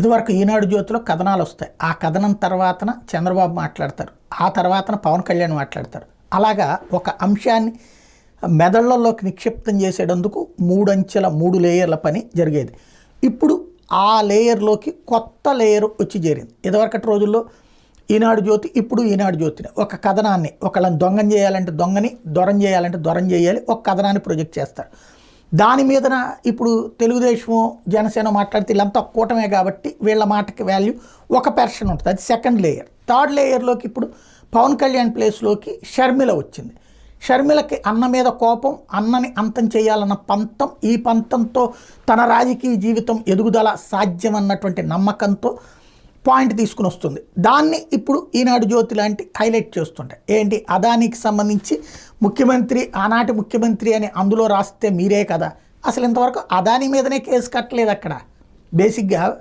ఇదివరకు ఈనాడు జ్యోతిలో కథనాలు వస్తాయి. ఆ కథనం తర్వాతన చంద్రబాబు మాట్లాడతారు. ఆ తర్వాతన పవన్ కళ్యాణ్ మాట్లాడతారు. అలాగా ఒక అంశాన్ని మెదళ్ళలోకి నిక్షిప్తం చేసేటందుకు మూడంచెల మూడు లేయర్ల పని జరిగేది. ఇప్పుడు ఆ లేయర్లోకి కొత్త లేయర్ వచ్చి చేరింది. ఇదివరకటి రోజుల్లో ఈనాడు జ్యోతి ఇప్పుడు ఈనాడు జ్యోతిని. ఒక కథనాన్ని ఒకళ్ళని దొంగం చేయాలంటే దొంగని దొరం చేయాలంటే దొరం చేయాలి. ఒక కథనాన్ని ప్రొజెక్ట్ చేస్తారు. దాని మీదన ఇప్పుడు తెలుగుదేశం జనసేన మాట్లాడితే వీళ్ళంతా కూటమే కాబట్టి వీళ్ళ మాటకి వాల్యూ ఒక పెర్షన్ ఉంటుంది. అది సెకండ్ లేయర్ థర్డ్ లేయర్లోకి ఇప్పుడు పవన్ కళ్యాణ్ ప్లేస్లోకి షర్మిల వచ్చింది. షర్మిలకి అన్న మీద కోపం అన్నని అంతం చేయాలన్న పంతం ఈ పంతంతో తన రాజకీయ జీవితం ఎదుగుదల సాధ్యం అన్నటువంటి నమ్మకంతో పాయింట్ తీసుకుని వస్తుంది. దాన్ని ఇప్పుడు ఈనాడు జ్యోతి లాంటి హైలైట్ చేస్తుంటాయి ఏంటి? అదానికి సంబంధించి ముఖ్యమంత్రి ఆనాటి ముఖ్యమంత్రి అని అందులో రాస్తే మీరే కదా. అసలు ఇంతవరకు అదాని మీదనే కేసు కట్టలేదు అక్కడ. బేసిక్గా